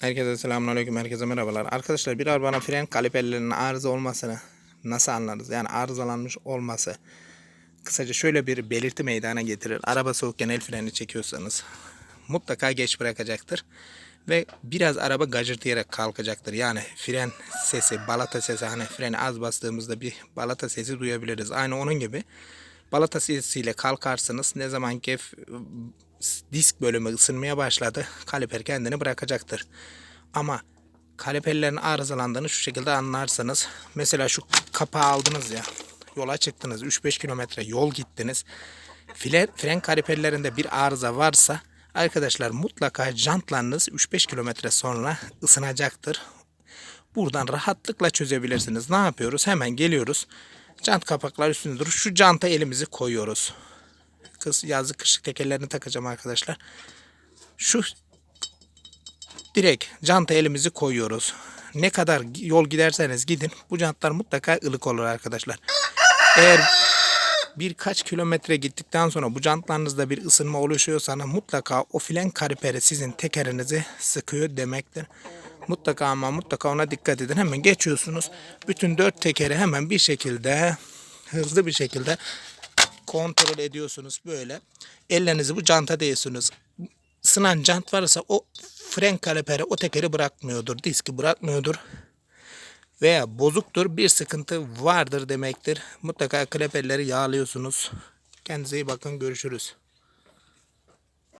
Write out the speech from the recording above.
Herkese selamünaleyküm, herkese merhabalar. Arkadaşlar bir arabanın fren kaliperlerinin arıza olmasını nasıl anlarız? Yani arızalanmış olması kısaca şöyle bir belirti meydana getirir. Araba soğukken el freni çekiyorsanız mutlaka geç bırakacaktır. Ve biraz araba gacırtayarak kalkacaktır. Yani fren sesi, balata sesi hani freni az bastığımızda bir balata sesi duyabiliriz. Aynı onun gibi balata sesiyle kalkarsınız. Ne zaman ki disk bölümü ısınmaya başladı kaliper kendini bırakacaktır. Ama kaliperlerin arızalandığını şu şekilde anlarsınız. Mesela şu kapağı aldınız ya. Yola çıktınız. 3-5 kilometre yol gittiniz. Fren, fren kaliperlerinde bir arıza varsa arkadaşlar mutlaka jantlarınız 3-5 kilometre sonra ısınacaktır. Buradan rahatlıkla çözebilirsiniz. Ne yapıyoruz? Hemen geliyoruz. Jant kapaklar üstünde durur. Şu janta elimizi koyuyoruz. Yazı kışlık tekerlerini takacağım arkadaşlar. Şu direkt janta elimizi koyuyoruz. Ne kadar yol giderseniz gidin bu jantlar mutlaka ılık olur arkadaşlar. Eğer birkaç kilometre gittikten sonra bu jantlarınızda bir ısınma oluşuyorsa mutlaka o fren kaliperi sizin tekerinizi sıkıyor demektir. Mutlaka ama mutlaka ona dikkat edin. Hemen geçiyorsunuz. Bütün dört tekeri hemen bir şekilde hızlı bir şekilde kontrol ediyorsunuz böyle. Ellerinizi bu janta değiyorsunuz. Sınan jant varsa o fren kaliperi o tekeri bırakmıyordur. Diski bırakmıyordur. Veya bozuktur bir sıkıntı vardır demektir. Mutlaka kaliperleri yağlıyorsunuz. Kendinize iyi bakın görüşürüz.